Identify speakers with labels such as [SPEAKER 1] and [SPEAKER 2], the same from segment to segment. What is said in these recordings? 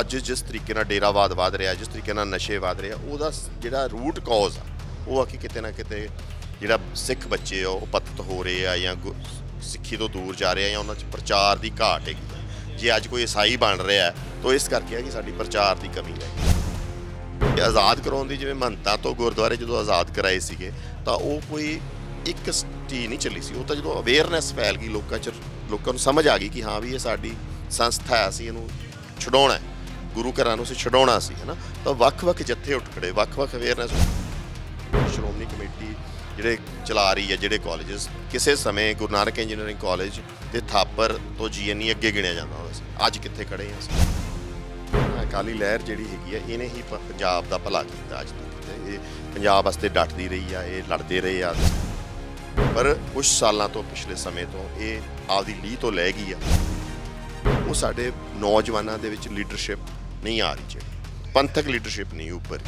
[SPEAKER 1] ਅੱਜ ਜਿਸ ਤਰੀਕੇ ਨਾਲ ਡੇਰਾਵਾਦ ਵਧ ਰਿਹਾ, ਜਿਸ ਤਰੀਕੇ ਨਾਲ ਨਸ਼ੇ ਵਧ ਰਿਹਾ ਉਹਦਾ ਜਿਹੜਾ ਰੂਟ ਕਾਜ਼ ਆ, ਉਹ ਆ ਕਿ ਕਿਤੇ ਨਾ ਕਿਤੇ ਜਿਹੜਾ ਸਿੱਖ ਬੱਚੇ ਆ, ਉਹ ਪਤਿਤ ਹੋ ਰਹੇ ਆ ਜਾਂ ਗੁ- ਸਿੱਖੀ ਤੋਂ ਦੂਰ ਜਾ ਰਹੇ ਆ ਜਾਂ ਉਹਨਾਂ 'ਚ ਪ੍ਰਚਾਰ ਦੀ ਘਾਟ ਹੈਗੀ ਆ। ਜੇ ਅੱਜ ਕੋਈ ਈਸਾਈ ਬਣ ਰਿਹਾ ਤਾਂ ਇਸ ਕਰਕੇ ਆ ਕਿ ਸਾਡੀ ਪ੍ਰਚਾਰ ਦੀ ਕਮੀ ਹੈ। ਇਹ ਆਜ਼ਾਦ ਕਰਾਉਣ ਦੀ ਜਿਵੇਂ ਮਹੰਤਾਂ ਤੋਂ ਗੁਰਦੁਆਰੇ ਜਦੋਂ ਆਜ਼ਾਦ ਕਰਾਏ ਸੀਗੇ, ਤਾਂ ਉਹ ਕੋਈ ਇੱਕ ਸਟੀ ਨਹੀਂ ਚੱਲੀ ਸੀ। ਉਹ ਤਾਂ ਜਦੋਂ ਅਵੇਅਰਨੈਸ ਫੈਲ ਗਈ, ਲੋਕਾਂ 'ਚ, ਲੋਕਾਂ ਨੂੰ ਸਮਝ ਆ ਗਈ ਕਿ ਹਾਂ ਵੀ ਇਹ ਸਾਡੀ ਸੰਸਥਾ ਹੈ, ਅਸੀਂ ਇਹਨੂੰ ਛਡਾਉਣਾ ਹੈ। ਗੁਰੂ ਘਰਾਂ ਨੂੰ ਅਸੀਂ ਛਡਾਉਣਾ ਸੀ, ਹੈਨਾ? ਤਾਂ ਵੱਖ-ਵੱਖ ਜੱਥੇ ਉੱਠ ਖੜੇ, ਵੱਖ-ਵੱਖ ਅਵੇਅਰਨੈਸ ਸ਼੍ਰੋਮਣੀ ਕਮੇਟੀ ਜਿਹੜੇ ਚਲਾ ਰਹੀ ਹੈ, ਜਿਹੜੇ ਕਾਲਜਸ ਕਿਸੇ ਸਮੇਂ ਗੁਰੂ ਨਾਨਕ ਇੰਜੀਨੀਅਰਿੰਗ ਕਾਲਜ ਤੇ ਥਾਪਰ ਤੋਂ ਜੀਐਨਈ ਅੱਗੇ ਗਿਣਿਆ ਜਾਂਦਾ ਹੁੰਦਾ ਸੀ। ਅੱਜ ਕਿੱਥੇ ਖੜੇ ਹਾਂ ਅਸੀਂ? ਅਕਾਲੀ ਲਹਿਰ ਜਿਹੜੀ ਹੈਗੀ ਆ ਇਹਨੇ ਹੀ ਪ- ਪੰਜਾਬ ਦਾ ਭਲਾ ਕੀਤਾ ਅੱਜ ਤੱਕ ਤੇ। ਇਹ ਪੰਜਾਬ ਵਾਸਤੇ ਡਟਦੀ ਰਹੀ ਆ, ਇਹ ਲੜਦੇ ਰਹੇ ਆ। ਪਰ ਕੁਝ ਸਾਲਾਂ ਤੋਂ, ਪਿਛਲੇ ਸਮੇਂ ਤੋਂ ਇਹ ਆਪਦੀ ਲੀਹ ਤੋਂ ਲੈ ਗਈ ਆ। ਉਹ ਸਾਡੇ ਨੌਜਵਾਨਾਂ ਦੇ ਵਿੱਚ ਲੀਡਰਸ਼ਿਪ ਨਹੀਂ ਆ ਰਹੀ ਜਿਹੜੀ। ਪੰਥਕ ਲੀਡਰਸ਼ਿਪ ਨਹੀਂ ਉੱਪਰ।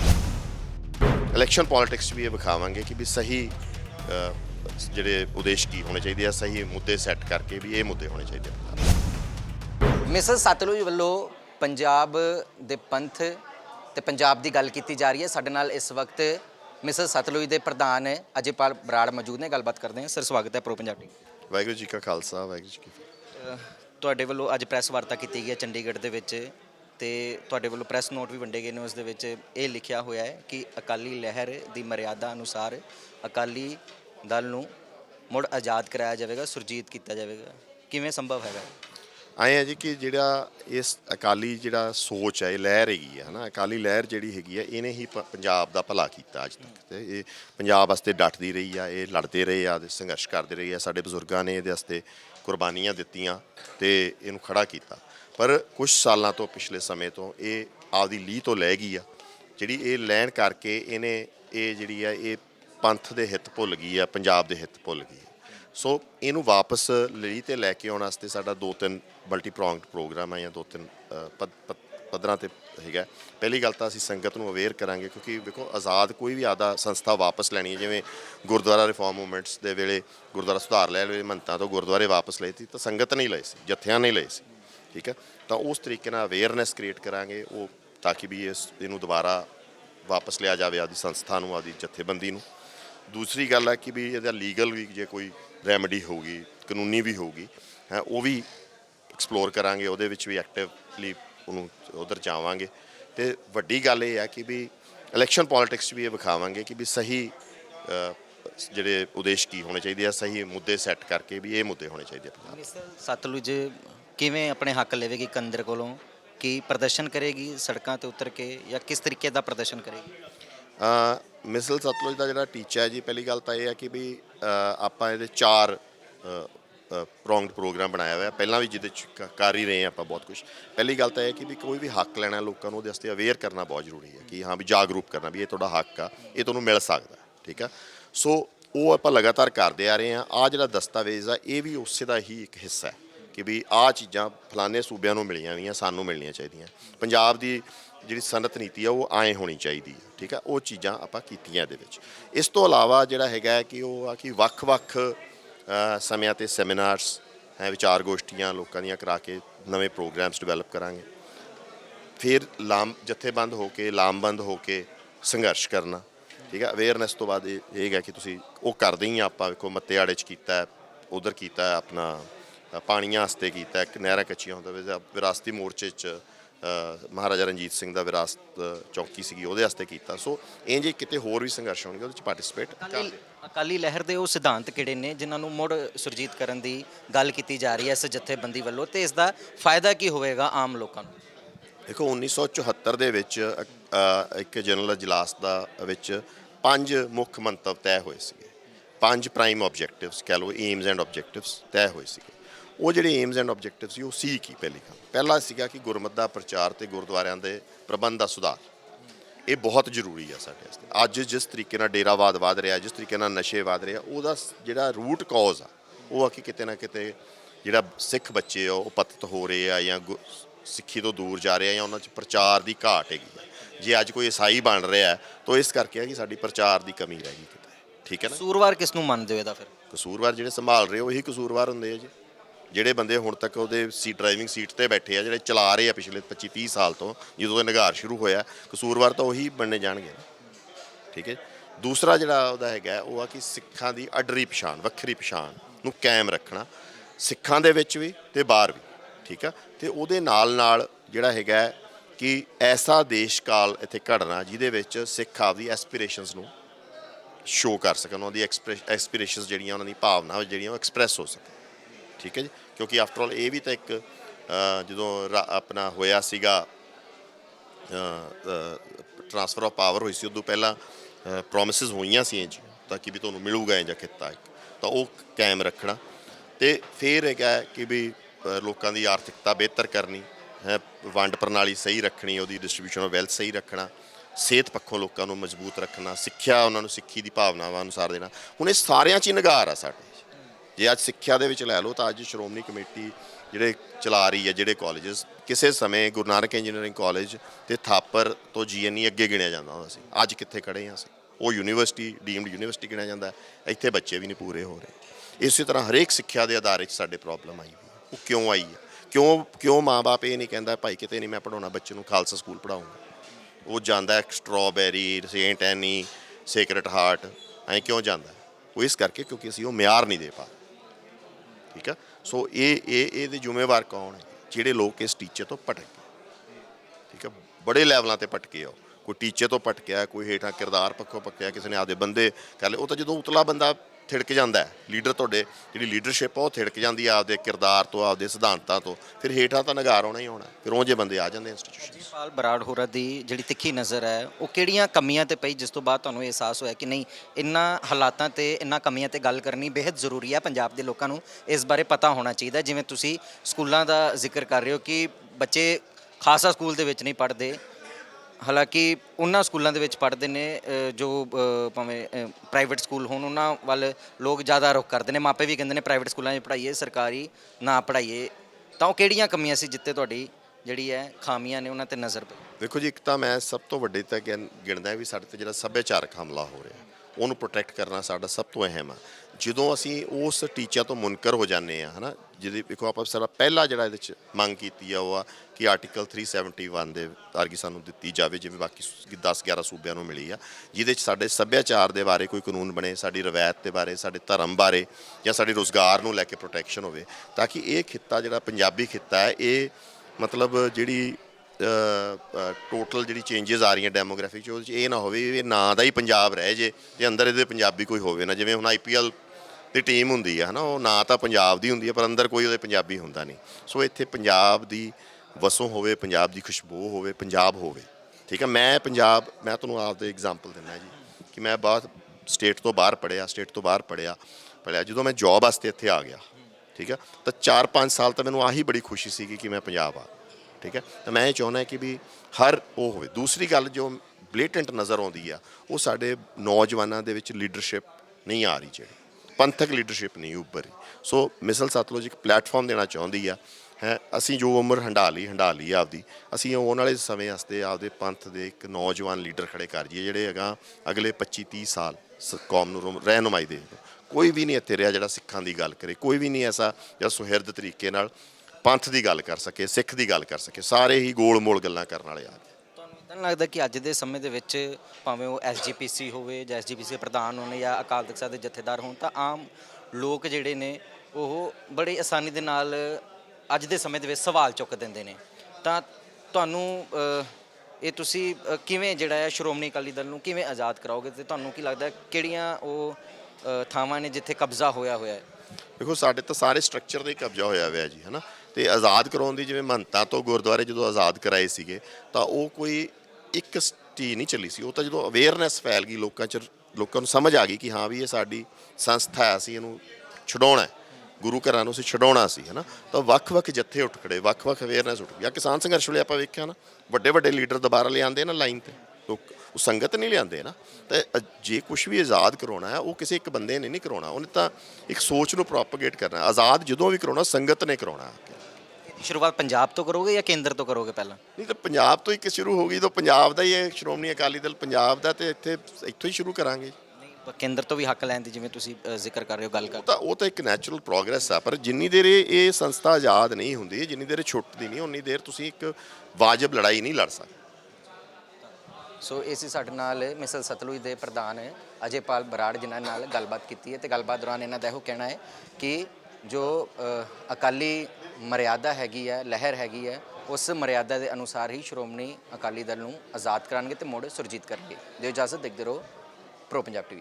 [SPEAKER 1] ਇਲੈਕਸ਼ਨ ਪੋਲਿਟਿਕਸ ਵੀ ਇਹ ਵਿਖਾਵਾਂਗੇ ਕਿ ਵੀ ਸਹੀ ਜਿਹੜੇ ਉਦੇਸ਼ ਕੀ ਹੋਣੇ ਚਾਹੀਦੇ ਆ ਸਹੀ ਮੁੱਦੇ ਸੈੱਟ ਕਰਕੇ ਵੀ ਇਹ ਮੁੱਦੇ ਹੋਣੇ ਚਾਹੀਦੇ ਆ।
[SPEAKER 2] ਮਿਸਲ ਸਤਲੁਜ ਵੱਲੋਂ ਪੰਜਾਬ ਦੇ ਪੰਥ ਤੇ ਪੰਜਾਬ ਦੀ ਗੱਲ ਕੀਤੀ ਜਾ ਰਹੀ ਹੈ। ਸਾਡੇ ਨਾਲ ਇਸ ਵਕਤ ਮਿਸਲ ਸਤਲੁਜ ਦੇ ਪ੍ਰਧਾਨ ਅਜੇਪਾਲ ਬਰਾੜ ਮੌਜੂਦ ਨੇ। ਗੱਲਬਾਤ ਕਰਦੇ ਹਾਂ। ਸਰ ਸਵਾਗਤ ਹੈ ਪ੍ਰੋ ਪੰਜਾਬੀ।
[SPEAKER 1] ਵਾਹਿਗੁਰੂ ਜੀ ਕਾ ਖਾਲਸਾ ਵਾਹਿਗੁਰੂ ਜੀ ਕੀ ਫਤਿਹ।
[SPEAKER 2] ਅਹ ਤੁਹਾਡੇ ਵੱਲੋਂ ਅੱਜ ਪ੍ਰੈਸ ਵਾਰਤਾ ਕੀਤੀ ਗਈ ਹੈ ਚੰਡੀਗੜ੍ਹ ਦੇ ਵਿੱਚ। ਤੇ ਤੁਹਾਡੇ ਵੱਲੋਂ ਪ੍ਰੈਸ ਨੋਟ ਵੀ ਵੰਡੇ ਗਏ ਨੇ, ਉਸ ਦੇ ਵਿੱਚ ਇਹ ਲਿਖਿਆ ਹੋਇਆ ਹੈ ਕਿ ਅਕਾਲੀ ਲਹਿਰ ਦੀ ਮਰਿਆਦਾ ਅਨੁਸਾਰ ਅਕਾਲੀ ਦਲ ਨੂੰ ਮੁੜ ਆਜ਼ਾਦ ਕਰਾਇਆ ਜਾਵੇਗਾ, ਸੁਰਜੀਤ ਕੀਤਾ ਜਾਵੇਗਾ। ਕਿਵੇਂ ਸੰਭਵ ਹੈਗਾ?
[SPEAKER 1] ਆਏ ਆ ਜੀ ਕਿ ਜਿਹੜਾ ਇਸ ਅਕਾਲੀ ਜਿਹੜਾ ਸੋਚ ਹੈ, ਇਹ ਲਹਿਰ ਹੈਗੀ ਹੈ, ਹਨਾ? ਅਕਾਲੀ ਲਹਿਰ ਜਿਹੜੀ ਹੈਗੀ ਹੈ, ਇਹਨੇ ਹੀ ਪ- ਪੰਜਾਬ ਦਾ ਭਲਾ ਕੀਤਾ ਅੱਜ ਤੱਕ ਤੇ ਇਹ ਪੰਜਾਬ ਵਾਸਤੇ ਡਟਦੀ ਰਹੀ ਆ, ਇਹ ਲੜਦੇ ਰਹੇ ਆ ਤੇ ਸੰਘਰਸ਼ ਕਰਦੇ ਰਹੇ ਆ, ਸਾਡੇ ਬਜ਼ੁਰਗਾਂ ਨੇ ਇਹਦੇ ਵਾਸਤੇ ਕੁਰਬਾਨੀਆਂ ਦਿੱਤੀਆਂ ਤੇ ਇਹਨੂੰ ਖੜਾ ਕੀਤਾ। ਪਰ ਕੁਝ ਸਾਲਾਂ ਤੋਂ ਪਿਛਲੇ ਸਮੇਂ ਤੋਂ ਇਹ ਆਪਦੀ ਲੀਹ ਤੋਂ ਲੈ ਗਈ ਆ। ਜਿਹੜੀ ਇਹ ਲੈਣ ਕਰਕੇ ਇਹਨੇ ਇਹ ਜਿਹੜੀ ਆ, ਇਹ ਪੰਥ ਦੇ ਹਿੱਤ ਭੁੱਲ ਗਈ ਆ, ਪੰਜਾਬ ਦੇ ਹਿੱਤ ਭੁੱਲ ਗਈ ਆ। ਸੋ ਇਹਨੂੰ ਵਾਪਸ ਲਈ ਤੇ ਲੈ ਕੇ ਆਉਣ ਵਾਸਤੇ ਸਾਡਾ ਦੋ ਤਿੰਨ ਮਲਟੀ ਪ੍ਰੋਂਗਡ ਪ੍ਰੋਗਰਾਮ ਹੈ ਜਾਂ ਦੋ ਤਿੰਨ ਪੱਧ- ਪੱਧਰਾਂ ਤੇ ਹੈਗਾ। ਪਹਿਲੀ ਗੱਲ ਤਾਂ ਅਸੀਂ ਸੰਗਤ ਨੂੰ ਅਵੇਅਰ ਕਰਾਂਗੇ ਕਿਉਂਕਿ ਵੇਖੋ, ਆਜ਼ਾਦ ਕੋਈ ਵੀ ਆਦਾ ਸੰਸਥਾ ਵਾਪਸ ਲੈਣੀ ਹੈ, ਜਿਵੇਂ ਗੁਰਦੁਆਰਾ ਰਿਫਾਰਮ ਮੂਵਮੈਂਟਸ ਦੇ ਵੇਲੇ ਗੁਰਦੁਆਰਾ ਸੁਧਾਰ ਲੈ ਵੇਲੇ ਮੰਤਾਂ ਤੋਂ ਗੁਰਦੁਆਰੇ ਵਾਪਸ ਲਏ ਸੀ, ਤਾਂ ਸੰਗਤ ਨਹੀਂ ਲਏ ਸੀ, ਜਥਿਆਂ ਨਹੀਂ ਲਏ ਸੀ। ਠੀਕ ਹੈ? ਤਾਂ ਉਸ ਤਰੀਕੇ ਨਾਲ ਅਵੇਅਰਨੈਸ ਕ੍ਰੀਏਟ ਕਰਾਂਗੇ ਉਹ ਤਾਂ ਕਿ ਵੀ ਇਸ ਇਹਨੂੰ ਦੁਬਾਰਾ ਵਾਪਸ ਲਿਆ ਜਾਵੇ ਆਦੀ ਸੰਸਥਾ ਨੂੰ ਆਦੀ ਜਥੇਬੰਦੀ ਨੂੰ। ਦੂਸਰੀ ਗੱਲ ਹੈ ਕਿ ਵੀ ਇਹਦਾ ਲੀਗਲ ਵੀ ਜੇ ਕੋਈ ਰੈਮਡੀ ਹੋਊਗੀ, ਕਾਨੂੰਨੀ ਵੀ ਹੋਊਗੀ, ਹੈ, ਉਹ ਵੀ ਐਕਸਪਲੋਰ ਕਰਾਂਗੇ, ਉਹਦੇ ਵਿੱਚ ਵੀ ਐਕਟਿਵਲੀ ਉਹਨੂੰ ਉਧਰ ਜਾਵਾਂਗੇ। ਤੇ ਵੱਡੀ ਗੱਲ ਇਹ ਹੈ ਕਿ ਵੀ ਇਲੈਕਸ਼ਨ ਪੋਲਿਟਿਕਸ ਵੀ ਇਹ ਵਿਖਾਵਾਂਗੇ ਕਿ ਵੀ ਸਹੀ ਜਿਹੜੇ ਉਦੇਸ਼ ਕੀ ਹੋਣੇ ਚਾਹੀਦੇ ਆ, ਸਹੀ ਮੁੱਦੇ ਸੈੱਟ ਕਰਕੇ ਵੀ ਇਹ ਮੁੱਦੇ ਹੋਣੇ ਚਾਹੀਦੇ ਆ
[SPEAKER 2] ਸਤਲੁਜ ਕਿਵੇਂ ਆਪਣੇ ਹੱਕ ਲਵੇਗੀ ਕੰਦਰ ਕੋਲੋਂ? ਕੀ ਪ੍ਰਦਰਸ਼ਨ ਕਰੇਗੀ ਸੜਕਾਂ ਤੇ ਉਤਰ ਕੇ ਜਾਂ ਕਿਸ ਤਰੀਕੇ ਦਾ ਪ੍ਰਦਰਸ਼ਨ ਕਰੇਗੀ?
[SPEAKER 1] ਅ, ਮਿਸਲ ਸਤਲੁਜ ਦਾ ਜਿਹੜਾ ਟੀਚਾ ਹੈ ਜੀ ਪਹਿਲੀ ਗੱਲ ਤਾਂ ਇਹ ਹੈ ਕਿ ਵੀ ਆਪਾਂ ਇਹਦੇ ਚਾਰ ਪ੍ਰੋਂਗਡ ਪ੍ਰੋਗਰਾਮ ਬਣਾਇਆ ਹੋਇਆ। ਪਹਿਲਾਂ ਵੀ ਜਿਹਦੇ ਚ ਕ- ਕਰ ਹੀ ਰਹੇ ਹਾਂ ਆਪਾਂ ਬਹੁਤ ਕੁਝ ਪਹਿਲੀ ਗੱਲ ਤਾਂ ਇਹ ਕਿ ਵੀ ਕੋਈ ਵੀ ਹੱਕ ਲੈਣਾ ਲੋਕਾਂ ਨੂੰ ਉਹਦੇ ਵਾਸਤੇ ਅਵੇਅਰ ਕਰਨਾ ਬਹੁਤ ਜ਼ਰੂਰੀ ਹੈ ਕਿ ਹਾਂ ਵੀ ਜਾਗਰੂਕ ਕਰਨਾ ਵੀ ਇਹ ਤੁਹਾਡਾ ਹੱਕ ਆ ਇਹ ਤੁਹਾਨੂੰ ਮਿਲ ਸਕਦਾ ਠੀਕ ਆ? ਸੋ ਉਹ ਆਪਾਂ ਲਗਾਤਾਰ ਕਰਦੇ ਆ ਰਹੇ ਹਾਂ। ਆ ਜਿਹੜਾ ਦਸਤਾਵੇਜ਼ ਆ ਇਹ ਵੀ ਉਸੇ ਦਾ ਹੀ ਇੱਕ ਹਿੱਸਾ ਹੈ। ਕਿ ਵੀ ਆ ਚੀਜ਼ਾਂ ਫਲਾਣੇ ਸੂਬਿਆਂ ਨੂੰ ਮਿਲੀਆਂ ਵੀਆਂ ਸਾਨੂੰ ਮਿਲਣੀਆਂ ਚਾਹੀਦੀਆਂ। ਪੰਜਾਬ ਦੀ ਜਿਹੜੀ ਸਨਅਤ ਨੀਤੀ ਆ, ਉਹ ਐਂ ਹੋਣੀ ਚਾਹੀਦੀ ਹੈ ਠੀਕ ਆ? ਉਹ ਚੀਜ਼ਾਂ ਆਪਾਂ ਕੀਤੀਆਂ ਇਹਦੇ ਵਿੱਚ। ਇਸ ਤੋਂ ਇਲਾਵਾ ਜਿਹੜਾ ਹੈਗਾ ਕਿ ਉਹ ਆ ਕਿ ਵੱਖ-ਵੱਖ ਸਮਿਆਂ ਤੇ ਸੈਮੀਨਾਰਸ, ਹੈ, ਵਿਚਾਰ ਗੋਸ਼ਟੀਆਂ ਲੋਕਾਂ ਦੀਆਂ ਕਰਾ ਕੇ ਨਵੇਂ ਪ੍ਰੋਗਰਾਮਸ ਡਿਵੈਲਪ ਕਰਾਂਗੇ। ਫਿਰ ਲਾਮ, ਜਥੇਬੰਦ ਹੋ ਕੇ, ਲਾਮਬੰਦ ਹੋ ਕੇ ਸੰਘਰਸ਼ ਕਰਨਾ, ਠੀਕ ਹੈ ਅਵੇਅਰਨੈਸ ਤੋਂ ਬਾਅਦ ਇਹ ਇਹ ਹੈਗਾ ਕਿ ਤੁਸੀਂ ਉਹ ਕਰਦੇ ਹੀ ਆਪਾਂ, ਵੇਖੋ, ਮੱਤੇਆੜੇ ਚ ਕੀਤਾ, ਉਧਰ ਕੀਤਾ ਆਪਣਾ ਪਾਣੀਆਂ ਵਾਸਤੇ ਕੀਤਾ ਇੱਕ ਨਹਿਰਾਂ ਕੱਚੀਆਂ ਹੁੰਦਾ ਵੇ ਵਿਰਾਸਤੀ ਮੋਰਚੇ ਚ ਮਹਾਰਾਜਾ ਰਣਜੀਤ ਸਿੰਘ ਦਾ ਵਿਰਾਸਤ ਚੌਕੀ ਸੀਗੀ ਉਹਦੇ ਵਾਸਤੇ ਕੀਤਾ। ਸੋ ਇੰਜ ਕਿਤੇ ਹੋਰ ਵੀ ਸੰਘਰਸ਼ ਹੋਣਗੇ ਉਹਦੇ ਚ ਪਾਰਟਿਸਿਪੇਟ
[SPEAKER 2] ਅਕਾਲੀ ਲਹਿਰ ਦੇ ਉਹ ਸਿਧਾਂਤ ਕਿਹੜੇ ਨੇ ਜਿਨ੍ਹਾਂ ਨੂੰ ਮੁੜ ਸੁਰਜੀਤ ਕਰਨ ਦੀ ਗੱਲ ਕੀਤੀ ਜਾ ਰਹੀ ਹੈ ਇਸ ਜਥੇਬੰਦੀ ਵੱਲੋਂ ਤੇ ਇਸ ਦਾ ਫਾਇਦਾ ਕੀ ਹੋਵੇਗਾ ਆਮ ਲੋਕਾਂ ਨੂੰ?
[SPEAKER 1] ਦੇਖੋ 1974 ਦੇ ਵਿੱਚ ਇੱਕ ਜਨਰਲ ਇਜਲਾਸ ਦਾ ਵਿੱਚ ਪੰਜ ਮੁੱਖ ਮੰਤਵ ਤੈਅ ਹੋਏ ਸੀਗੇ। ਪੰਜ ਪ੍ਰਾਈਮ ਆਬਜੈਕਟਿਵਸ ਕਹ ਲਓ ਏਮਸ ਐਂਡ ਆਬਜੈਕਟਿਵਸ ਤੈਅ ਹੋਏ ਸੀਗੇ। ਉਹ ਜਿਹੜੇ ਏਮਸ ਐਂਡ ਆਬਜੈਕਟਿਵ ਸੀ ਉਹ ਸੀ ਕੀ ਪਹਿਲੀ ਗੱਲ? ਪਹਿਲਾ ਸੀਗਾ ਕਿ ਗੁਰਮਤਿ ਦਾ ਪ੍ਰਚਾਰ ਤੇ ਗੁਰਦੁਆਰਿਆਂ ਦੇ ਪ੍ਰਬੰਧ ਦਾ ਸੁਧਾਰ। ਇਹ ਬਹੁਤ ਜ਼ਰੂਰੀ ਆ ਸਾਡੇ ਵਾਸਤੇ। ਅੱਜ ਜਿਸ ਤਰੀਕੇ ਨਾਲ ਡੇਰਾਵਾਦ ਵਧ ਰਿਹਾ ਜਿਸ ਤਰੀਕੇ ਨਾਲ ਨਸ਼ੇ ਵਧ ਰਿਹਾ ਉਹਦਾ ਜਿਹੜਾ ਰੂਟ ਕਾਜ਼ ਆ ਉਹ ਆ ਕਿ ਕਿਤੇ ਨਾ ਕਿਤੇ ਜਿਹੜਾ ਸਿੱਖ ਬੱਚੇ ਆ ਉਹ ਪਤਿਤ ਹੋ ਰਹੇ ਆ ਜਾਂ ਸਿੱਖੀ ਤੋਂ ਦੂਰ ਜਾ ਰਹੇ ਆ ਜਾਂ ਉਹਨਾਂ 'ਚ ਪ੍ਰਚਾਰ ਦੀ ਘਾਟ ਹੈਗੀ ਆ। ਜੇ ਅੱਜ ਕੋਈ ਈਸਾਈ ਬਣ ਰਿਹਾ ਤਾਂ ਇਸ ਕਰਕੇ ਆ ਕਿ ਸਾਡੀ ਪ੍ਰਚਾਰ ਦੀ ਕਮੀ ਰਹਿ ਗਈ ਕਿਤੇ। ਠੀਕ ਹੈ ਨਾ?
[SPEAKER 2] ਕਸੂਰਵਾਰ ਕਿਸ ਨੂੰ ਮੰਨਦੇ ਹੋ ਇਹਦਾ ਫਿਰ?
[SPEAKER 1] ਕਸੂਰਵਾਰ ਜਿਹੜੇ ਸੰਭਾਲ ਰਹੇ ਉਹ ਇਹੀ ਕਸੂਰਵਾਰ ਹੁੰਦੇ ਆ ਜੀ। ਜਿਹੜੇ ਬੰਦੇ ਹੁਣ ਤੱਕ ਉਹਦੇ ਸੀ ਡਰਾਈਵਿੰਗ ਸੀਟ ਤੇ ਬੈਠੇ ਆ, ਜਿਹੜੇ ਚਲਾ ਰਹੇ ਆ ਪਿਛਲੇ 25 30 ਸਾਲ ਤੋਂ, ਜਦੋਂ ਇਹ ਨਿਗਾਰ ਸ਼ੁਰੂ ਹੋਇਆ, ਕਸੂਰਵਾਰ ਤਾਂ ਉਹੀ ਬਣਨੇ ਜਾਣਗੇ ਨਾ। ਠੀਕ ਹੈ? ਦੂਸਰਾ ਜਿਹੜਾ ਉਹਦਾ ਹੈਗਾ, ਉਹ ਆ ਕਿ ਸਿੱਖਾਂ ਦੀ ਅਡਰੀ ਪਛਾਣ, ਵੱਖਰੀ ਪਛਾਣ ਨੂੰ ਕਾਇਮ ਰੱਖਣਾ, ਸਿੱਖਾਂ ਦੇ ਵਿੱਚ ਵੀ ਤੇ ਬਾਹਰ ਵੀ। ਠੀਕ ਆ? ਤੇ ਉਹਦੇ ਨਾਲ ਨਾਲ ਜਿਹੜਾ ਹੈਗਾ ਕਿ ਐਸਾ ਦੇਸ਼ ਕਾਲ ਇੱਥੇ ਘੜਨਾ ਜਿਹਦੇ ਵਿੱਚ ਸਿੱਖ ਆਪਦੀ ਐਸਪੀਰੇਸ਼ਨਸ ਨੂੰ ਸ਼ੋ ਕਰ ਸਕਣ ਉਹਨਾਂ ਦੀ ਐਸਪੀਰੇਸ਼ਨਸ ਜਿਹੜੀਆਂ, ਉਹਨਾਂ ਦੀ ਭਾਵਨਾਵਾਂ ਜਿਹੜੀਆਂ ਉਹ ਐਕਸਪ੍ਰੈਸ ਹੋ ਸਕਣ। ਠੀਕ ਹੈ ਜੀ? ਕਿਉਂਕਿ ਆਫਟਰ ਆਲ ਇਹ ਵੀ ਤਾਂ ਇੱਕ ਜਦੋਂ ਰਾ- ਆਪਣਾ ਹੋਇਆ ਸੀਗਾ ਟਰਾਂਸਫਰ ਆਫ ਪਾਵਰ ਹੋਈ ਸੀ, ਉਦੋਂ ਪਹਿਲਾਂ ਪ੍ਰੋਮਿਸਸ ਹੋਈਆਂ ਸੀ ਜੀ ਤਾਂ ਕਿ ਵੀ ਤੁਹਾਨੂੰ ਮਿਲੂਗਾ ਜਾਂ ਕਿੱਤਾ ਇੱਕ। ਤਾਂ ਉਹ ਕਾਇਮ ਰੱਖਣਾ। ਤੇ ਫਿਰ ਹੈਗਾ ਹੈ ਕਿ ਵੀ ਲੋਕਾਂ ਦੀ ਆਰਥਿਕਤਾ ਬਿਹਤਰ ਕਰਨੀ, ਹੈ, ਵੰਡ ਪ੍ਰਣਾਲੀ ਸਹੀ ਰੱਖਣੀ, ਉਹਦੀ ਡਿਸਟ੍ਰੀਬਿਊਸ਼ਨ ਆਫ ਵੈਲਥ ਸਹੀ ਰੱਖਣਾ, ਸਿਹਤ ਪੱਖੋਂ ਲੋਕਾਂ ਨੂੰ ਮਜ਼ਬੂਤ ਰੱਖਣਾ, ਸਿੱਖਿਆ ਉਹਨਾਂ ਨੂੰ ਸਿੱਖੀ ਦੀ ਭਾਵਨਾਵਾਂ ਅਨੁਸਾਰ ਦੇਣਾ। ਹੁਣ ਇਹ ਸਾਰਿਆਂ 'ਚ ਹੀ ਨਿਗਾਰ ਆ ਸਾਡੇ। ਜੇ ਅੱਜ ਸਿੱਖਿਆ ਦੇ ਵਿੱਚ ਲੈ ਲਓ ਤਾਂ ਅੱਜ ਸ਼੍ਰੋਮਣੀ ਕਮੇਟੀ ਜਿਹੜੇ ਚਲਾ ਰਹੀ ਹੈ, ਜਿਹੜੇ ਕਾਲਜਸ ਕਿਸੇ ਸਮੇਂ ਗੁਰੂ ਨਾਨਕ ਇੰਜੀਨੀਅਰਿੰਗ ਕਾਲਜ ਤੇ ਥਾਪਰ ਤੋਂ ਜੀਐਨਈ ਅੱਗੇ ਗਿਣਿਆ ਜਾਂਦਾ ਹੁੰਦਾ ਸੀ। ਅੱਜ ਕਿੱਥੇ ਖੜੇ ਹਾਂ ਅਸੀਂ? ਉਹ ਯੂਨੀਵਰਸਿਟੀ ਡੀਮਡ ਯੂਨੀਵਰਸਿਟੀ ਗਿਣਿਆ ਜਾਂਦਾ ਇੱਥੇ ਬੱਚੇ ਵੀ ਨਹੀਂ ਪੂਰੇ ਹੋ ਰਹੇ। ਇਸੇ ਤਰ੍ਹਾਂ ਹਰੇਕ ਸਿੱਖਿਆ ਦੇ ਅਦਾਰੇ 'ਚ ਸਾਡੇ ਪ੍ਰੋਬਲਮ ਆਈ ਹੈ। ਉਹ ਕਿਉਂ ਆਈ ਹੈ? ਕਿਉਂ ਕਿਉਂ ਮਾਪੇ ਇਹ ਨਹੀਂ ਕਹਿੰਦਾ, ਭਾਈ ਕਿਤੇ ਨਹੀਂ ਮੈਂ ਪੜਾਉਣਾ ਬੱਚੇ ਨੂੰ ਖਾਲਸਾ ਸਕੂਲ ਪੜਾਉਂਗਾ ਉਹ ਜਾਂਦਾ ਹੈ strawberry saint Annie sacred heart ਐਂ ਕਿਉਂ ਜਾਂਦਾ ਉਹ ਇਸ ਕਰਕੇ ਕਿਉਂਕਿ ਅਸੀਂ ਉਹ ਮਿਆਰ ਨਹੀਂ ਦੇ ਪਾ ਠੀਕ ਆ? ਸੋ ਇਹ ਇਹ, ਇਹਦੇ ਜ਼ਿੰਮੇਵਾਰ ਕੌਣ ਹੈ? ਜਿਹੜੇ ਲੋਕ ਇਸ ਟੀਚੇ ਤੋਂ ਭਟਕ ਗਏ ਠੀਕ ਆ? ਬੜੇ ਲੈਵਲਾਂ ਤੇ ਭਟਕੇ ਹੋ ਕੋਈ ਟੀਚੇ ਤੋਂ ਭਟਕਿਆ, ਕੋਈ ਹੇਠਾਂ ਕਿਰਦਾਰ ਪੱਖੋਂ ਭਟਕਿਆ, ਕਿਸੇ ਨੇ ਆਪਦੇ ਬੰਦੇ ਕਰ ਲਏ, ਉਹ ਤਾਂ ਜਦੋਂ ਉਤਲਾ ਬੰਦਾ ਥਿੜਕ ਜਾਂਦਾ ਹੈ। ਲੀਡਰ ਤੁਹਾਡੇ, ਜਿਹੜੀ ਲੀਡਰਸ਼ਿਪ ਆ, ਉਹ ਥਿੜਕ ਜਾਂਦੀ ਆ ਆਪਦੇ ਕਿਰਦਾਰ ਤੋਂ, ਆਪਦੇ ਸਿਧਾਂਤਾਂ ਤੋਂ। ਫਿਰ ਹੇਠਾਂ ਤਾਂ ਨਗਾਰ ਆਉਣਾ ਹੀ ਆਉਣਾ ਫਿਰ ਉਹ ਜੇ ਬੰਦੇ ਆ ਜਾਂਦੇ ਇੰਸਟੀਟਿਊਸ਼ਨ
[SPEAKER 2] ਪਾਲ ਬਰਾੜ ਹੋਰਾਂ ਦੀ ਜਿਹੜੀ ਤਿੱਖੀ ਨਜ਼ਰ ਹੈ, ਉਹ ਕਿਹੜੀਆਂ ਕਮੀਆਂ ਤੇ ਪਈ ਜਿਸ ਤੋਂ ਬਾਅਦ ਤੁਹਾਨੂੰ ਅਹਿਸਾਸ ਹੋਇਆ ਕਿ ਨਹੀਂ, ਇਨ੍ਹਾਂ ਹਾਲਾਤਾਂ ਤੇ, ਇਨ੍ਹਾਂ ਕਮੀਆਂ ਤੇ ਗੱਲ ਕਰਨੀ ਬੇहद ਜ਼ਰੂਰੀ ਹੈ, ਪੰਜਾਬ ਦੇ ਲੋਕਾਂ ਨੂੰ ਇਸ ਬਾਰੇ ਪਤਾ ਹੋਣਾ ਚਾਹੀਦਾ ਜਿਵੇਂ ਤੁਸੀਂ ਸਕੂਲਾਂ ਦਾ ਜ਼ਿਕਰ ਕਰ ਰਹੇ ਹੋ ਕਿ ਬੱਚੇ ਖਾਸਾ ਸਕੂਲ ਦੇ ਵਿੱਚ ਨਹੀਂ ਪੜ੍ਹਦੇ ਹਾਲਾਂਕਿ ਉਹਨਾਂ ਸਕੂਲਾਂ ਦੇ ਵਿੱਚ ਪੜ੍ਹਦੇ ਨੇ ਅ, ਜੋ ਅ, ਭਾਵੇਂ ਪ੍ਰਾਈਵੇਟ ਸਕੂਲ ਹੋਣ ਉਹਨਾਂ ਵੱਲ ਲੋਕ ਜ਼ਿਆਦਾ ਰੁਖ ਕਰਦੇ ਨੇ। ਮਾਪੇ ਵੀ ਕਹਿੰਦੇ ਨੇ ਪ੍ਰਾਈਵੇਟ ਸਕੂਲਾਂ 'ਚ ਪੜ੍ਹਾਈਏ ਸਰਕਾਰੀ ਨਾ ਪੜ੍ਹਾਈਏ। ਤਾਂ ਉਹ ਕਿਹੜੀਆਂ ਕਮੀਆਂ ਸੀ ਜਿੱਤੇ ਤੁਹਾਡੀ ਜਿਹੜੀ ਹੈ ਖਾਮੀਆਂ ਨੇ ਉਹਨਾਂ ਤੇ ਨਜ਼ਰ ਪਈ?
[SPEAKER 1] ਦੇਖੋ ਜੀ ਇੱਕ ਤਾਂ ਮੈਂ ਸਭ ਤੋਂ ਵੱਡੇ ਤਾਂ ਗਿਣ- ਗਿਣਦਾ ਵੀ ਸਾਡੇ ਤੇ ਜਿਹੜਾ ਸੱਭਿਆਚਾਰਕ ਹਮਲਾ ਹੋ ਰਿਹਾ ਉਹਨੂੰ ਪ੍ਰੋਟੈਕਟ ਕਰਨਾ ਸਾਡਾ ਸਭ ਤੋਂ ਅਹਿਮ ਆ। ਜਦੋਂ ਅਸੀਂ ਉਸ ਟੀਚਿਆਂ ਤੋਂ ਮੁਨਕਰ ਹੋ ਜਾਂਦੇ ਆ ਹਨਾ ਜਿਹਦੇ ਦੇਖੋ ਆਪਾਂ ਸਾਰਾ ਪਹਿਲਾ ਜਿਹੜਾ ਇਹਦੇ ਚ ਮੰਗ ਕੀਤੀ ਆ ਉਹ ਆ ਕਿ ਆਰਟੀਕਲ 371 ਦੇ ਅਰਗੀ ਸਾਨੂੰ ਦਿੱਤੀ ਜਾਵੇ, ਜਿਵੇਂ ਬਾਕੀ 10 11 ਸੂਬਿਆਂ ਨੂੰ ਮਿਲੀ ਆ, ਜਿਹਦੇ ਚ ਸਾਡੇ ਸੱਭਿਆਚਾਰ ਦੇ ਬਾਰੇ ਕੋਈ ਕਾਨੂੰਨ ਬਣੇ, ਸਾਡੀ ਰਵਾਇਤ ਦੇ ਬਾਰੇ, ਸਾਡੇ ਧਰਮ ਬਾਰੇ ਜਾਂ ਸਾਡੇ ਰੋਜ਼ਗਾਰ ਨੂੰ ਲੈ ਕੇ ਪ੍ਰੋਟੈਕਸ਼ਨ ਹੋਵੇ, ਤਾਂ ਕਿ ਇਹ ਖਿੱਤਾ ਜਿਹੜਾ ਪੰਜਾਬੀ ਖਿੱਤਾ ਹੈ, ਇਹ ਮਤਲਬ ਜਿਹੜੀ ਟੋਟਲ ਜਿਹੜੀ ਚੇਂਜਸ ਆ ਰਹੀਆਂ ਡੈਮੋਗ੍ਰਾਫੀ ਚ, ਉਹਦੇ ਚ ਇਹ ਨਾ ਹੋਵੇ ਵੀ ਇਹ ਨਾਂ ਦਾ ਹੀ ਪੰਜਾਬ ਰਹਿ ਜੇ ਤੇ ਅੰਦਰ ਇਹਦੇ ਪੰਜਾਬੀ ਕੋਈ ਹੋਵੇ ਨਾ, ਜਿਵੇਂ ਹੁਣ ਆਈਪੀਐਲ ਦੀ ਟੀਮ ਹੁੰਦੀ ਹੈ ਹਨਾ, ਉਹ ਨਾ ਤਾਂ ਪੰਜਾਬ ਦੀ ਹੁੰਦੀ ਹੈ ਪਰ ਅੰਦਰ ਕੋਈ ਉਹਦੇ ਪੰਜਾਬੀ ਹੁੰਦਾ ਨਹੀਂ। ਸੋ ਇੱਥੇ ਪੰਜਾਬ ਦੀ ਵਸੋਂ ਹੋਵੇ, ਪੰਜਾਬ ਦੀ ਖੁਸ਼ਬੂ ਹੋਵੇ, ਪੰਜਾਬ ਹੋਵੇ, ਠੀਕ ਹੈ ਮੈਂ ਪੰਜਾਬ, ਮੈਂ ਤੁਹਾਨੂੰ ਆਪਦੇ ਐਗਜ਼ਾਮਪਲ ਦਿੰਦਾ ਜੀ, ਕਿ ਮੈਂ ਬਾਹਰ ਸਟੇਟ ਤੋਂ ਬਾਹਰ ਪੜਿਆ ਸਟੇਟ ਤੋਂ ਬਾਹਰ ਪੜਿਆ ਪੜਿਆ ਜਦੋਂ ਮੈਂ ਜੌਬ ਵਾਸਤੇ ਇੱਥੇ ਆ ਗਿਆ, ਠੀਕ ਹੈ ਤਾਂ 4-5 ਸਾਲ ਤਾਂ ਮੈਨੂੰ ਆਹੀ ਬੜੀ ਖੁਸ਼ੀ ਸੀਗੀ ਕਿ ਮੈਂ ਪੰਜਾਬ ਆ, ਠੀਕ ਹੈ ਤਾਂ ਮੈਂ ਇਹ ਚਾਹੁੰਦਾ ਕਿ ਵੀ ਹਰ ਉਹ ਹੋਵੇ। ਦੂਸਰੀ ਗੱਲ ਜੋ ਬਲੇਟੈਂਟ ਨਜ਼ਰ ਆਉਂਦੀ ਆ, ਉਹ ਸਾਡੇ ਨੌਜਵਾਨਾਂ ਦੇ ਵਿੱਚ ਲੀਡਰਸ਼ਿਪ ਨਹੀਂ ਆ ਰਹੀ ਜਿਹੜੀ। ਪੰਥਕ ਲੀਡਰਸ਼ਿਪ ਨਹੀਂ ਉੱਭਰ। ਸੋ ਮਿਸਲ ਸਤਲੁਜ ਇੱਕ ਪਲੇਟਫਾਰਮ ਦੇਣਾ ਚਾਹੁੰਦੀ ਆ, ਹੈ, ਅਸੀਂ ਜੋ ਉਮਰ ਹੰਡਾ ਲਈ ਹੰਡਾ ਲਈ ਆਪਦੀ, ਅਸੀਂ ਆਉਣ ਵਾਲੇ ਸਮੇਂ ਵਾਸਤੇ ਆਪਦੇ ਪੰਥ ਦੇ ਇੱਕ ਨੌਜਵਾਨ ਲੀਡਰ ਖੜੇ ਕਰ ਜੀਏ ਜਿਹੜੇ ਹੈਗਾ ਅਗਲੇ 25 30 ਸਾਲ ਸ- ਕੌਮ ਨੂੰ ਰੁਮ- ਰਹਿਨੁਮਾਈ ਦੇ ਕੋਈ ਵੀ ਨਹੀਂ ਇੱਥੇ ਰਿਹਾ ਜਿਹੜਾ ਸਿੱਖਾਂ ਦੀ ਗੱਲ ਕਰੇ, ਕੋਈ ਵੀ ਨਹੀਂ ਐਸਾ ਜਿਹੜਾ ਸੁਹਿਰਦ ਤਰੀਕੇ ਨਾਲ ਪੰਥ ਦੀ ਗੱਲ ਕਰ ਸਕੇ, ਸਿੱਖ ਦੀ ਗੱਲ ਕਰ ਸਕੇ, ਸਾਰੇ ਹੀ ਗੋਲ ਮੋਲ ਗੱਲਾਂ ਕਰਨ ਵਾਲੇ ਆ। ਗਏ
[SPEAKER 2] ਲੱਗਦਾ ਕਿ ਅੱਜ ਦੇ ਸਮੇਂ ਦੇ ਵਿੱਚ ਭਾਵੇਂ ਉਹ ਐਸਜੀਪੀਸੀ ਹੋਵੇ ਜਾਂ ਐਸਜੀਪੀਸੀ ਦੇ ਪ੍ਰਧਾਨ ਹੋਣ ਜਾਂ ਅਕਾਲ ਤਖਤ ਸਾਹਿਬ ਦੇ ਜਥੇਦਾਰ ਹੋਣ, ਤਾਂ ਆਮ ਲੋਕ ਜਿਹੜੇ ਨੇ ਉਹ ਬੜੀ ਆਸਾਨੀ ਦੇ ਨਾਲ ਅੱਜ ਦੇ ਸਮੇਂ ਦੇ ਵਿੱਚ ਸਵਾਲ ਚੁੱਕ ਦਿੰਦੇ ਨੇ। ਤਾਂ ਤੁਹਾਨੂੰ ਇਹ ਤੁਸੀਂ ਕਿਵੇਂ ਜਿਹੜਾ ਹੈ ਸ਼੍ਰੋਮਣੀ ਅਕਾਲੀ ਦਲ ਨੂੰ ਕਿਵੇਂ ਆਜ਼ਾਦ ਕਰਾਓਗੇ ਤੇ ਤੁਹਾਨੂੰ ਕੀ ਲੱਗਦਾ ਕਿਹੜੀਆਂ ਉਹ ਥਾਵਾਂ ਨੇ ਜਿੱਥੇ ਕਬਜ਼ਾ ਹੋਇਆ ਹੋਇਆ ਹੈ?
[SPEAKER 1] ਦੇਖੋ, ਸਾਡੇ ਤਾਂ ਸਾਰੇ ਸਟਰਕਚਰ 'ਤੇ ਕਬਜ਼ਾ ਹੋਇਆ ਹੋਇਆ ਜੀ, ਹਨਾ? ਤੇ ਆਜ਼ਾਦ ਕਰਾਉਣ ਦੀ ਜਿਵੇਂ ਮਹੰਤਾ ਤੋਂ ਗੁਰਦੁਆਰੇ ਜਦੋਂ ਆਜ਼ਾਦ ਕਰਾਏ ਸੀਗੇ, ਤਾਂ ਉਹ ਕੋਈ ਇੱਕ ਸਟੀ ਨਹੀਂ ਚੱਲੀ ਸੀ। ਉਹ ਤਾਂ ਜਦੋਂ ਅਵੇਅਰਨੈਸ ਫੈਲ ਗਈ ਲੋਕਾਂ 'ਚ, ਲੋਕਾਂ ਨੂੰ ਸਮਝ ਆ ਗਈ ਕਿ ਹਾਂ ਵੀ ਇਹ ਸਾਡੀ ਸੰਸਥਾ ਹੈ, ਅਸੀਂ ਇਹਨੂੰ ਛਡਾਉਣਾ ਹੈ। ਗੁਰੂ ਘਰਾਂ ਨੂੰ ਅਸੀਂ ਛਡਾਉਣਾ ਸੀ, ਹਨਾ। ਤਾਂ ਵੱਖ-ਵੱਖ ਜੱਥੇ ਉੱਠ ਖੜੇ, ਵੱਖ-ਵੱਖ ਅਵੇਅਰਨੈਸ ਉੱਠ ਗਈ। ਆ ਕਿਸਾਨ ਸੰਘਰਸ਼ ਵੇਲੇ ਆਪਾਂ ਵੇਖਿਆ ਨਾ ਵੱਡੇ ਵੱਡੇ ਲੀਡਰ ਦੁਬਾਰਾ ਲਿਆਂਦੇ ਨਾ ਲਾਈਨ ਤੇ। ਲੋਕ, ਉਹ ਸੰਗਤ ਨਹੀਂ ਲਿਆਂਦੇ ਨਾ। ਤੇ ਜੇ ਕੁਝ ਵੀ ਆਜ਼ਾਦ ਕਰਾਉਣਾ ਹੈ, ਉਹ ਕਿਸੇ ਇੱਕ ਬੰਦੇ ਨੇ ਨਹੀਂ ਕਰਾਉਣਾ। ਉਹਨੇ ਤਾਂ ਇੱਕ ਸੋਚ ਨੂੰ ਪ੍ਰੋਪਗੇਟ ਕਰਨਾ ਆਜ਼ਾਦ ਜਦੋਂ ਵੀ ਕਰਾਉਣਾ, ਸੰਗਤ ਨੇ ਕਰਾਉਣਾ
[SPEAKER 2] ਸ਼ੁਰੂਆਤ ਪੰਜਾਬ ਤੋਂ ਕਰੋਗੇ ਜਾਂ ਕੇਂਦਰ ਤੋਂ ਕਰੋਗੇ ਪਹਿਲਾਂ?
[SPEAKER 1] ਨਹੀਂ ਤਾਂ ਪੰਜਾਬ ਤੋਂ ਇੱਕ ਸ਼ੁਰੂ ਹੋ ਗਈ ਤਾਂ ਪੰਜਾਬ ਦਾ ਹੀ ਹੈ ਸ਼੍ਰੋਮਣੀ ਅਕਾਲੀ ਦਲ ਪੰਜਾਬ ਦਾ ਤੇ ਇੱਥੇ ਇੱਥੋਂ ਹੀ ਸ਼ੁਰੂ ਕਰਾਂਗੇ।
[SPEAKER 2] ਪ- ਕੇਂਦਰ ਤੋਂ ਵੀ ਹੱਕ ਲੈਣ ਦੀ ਜਿਵੇਂ ਤੁਸੀਂ ਅ, ਜ਼ਿਕਰ ਕਰ ਰਹੇ ਹੋ ਗੱਲ ਕਰ
[SPEAKER 1] ਤਾਂ ਉਹ ਤਾਂ ਇੱਕ ਨੈਚੁਰਲ ਪ੍ਰੋਗਰੈਸ ਆ ਪਰ ਜਿੰਨੀ ਦੇਰ ਇਹ ਇਹ ਸੰਸਥਾ ਆਜ਼ਾਦ ਨਹੀਂ ਹੁੰਦੀ ਜਿੰਨੀ ਦੇਰ ਇਹ ਛੁੱਟਦੀ ਨਹੀਂ ਉਨੀ ਦੇਰ ਤੁਸੀਂ ਇੱਕ ਵਾਜਬ ਲੜਾਈ ਨਹੀਂ ਲੜ ਸਕਦੇ।
[SPEAKER 2] ਸੋ ਇਹ ਸੀ ਸਾਡੇ ਨਾਲ ਮਿਸਲ ਸਤਲੁਜ ਦੇ ਪ੍ਰਧਾਨ ਅਜੇਪਾਲ ਬਰਾੜ ਜਿਨ੍ਹਾਂ ਨਾਲ ਗੱਲਬਾਤ ਕੀਤੀ ਹੈ ਤੇ ਗੱਲਬਾਤ ਦੌਰਾਨ ਇਹਨਾਂ ਦਾ ਇਹੋ ਕਹਿਣਾ ਹੈ ਕਿ ਜੋ ਅਕਾਲੀ ਮਰਿਆਦਾ ਹੈਗੀ ਹੈ, ਲਹਿਰ ਹੈਗੀ ਹੈ, ਉਸ ਮਰਿਆਦਾ ਦੇ ਅਨੁਸਾਰ ਹੀ ਸ਼੍ਰੋਮਣੀ ਅਕਾਲੀ ਦਲ ਨੂੰ ਆਜ਼ਾਦ ਕਰਾਂਗੇ ਤੇ ਮੁੜ ਸੁਰਜੀਤ ਕਰਨਗੇ। ਦਿਓ ਇਜਾਜ਼ਤ, ਦੇਖਦੇ ਰਹੋ ਪ੍ਰੋ ਪੰਜਾਬ ਟੀਵੀ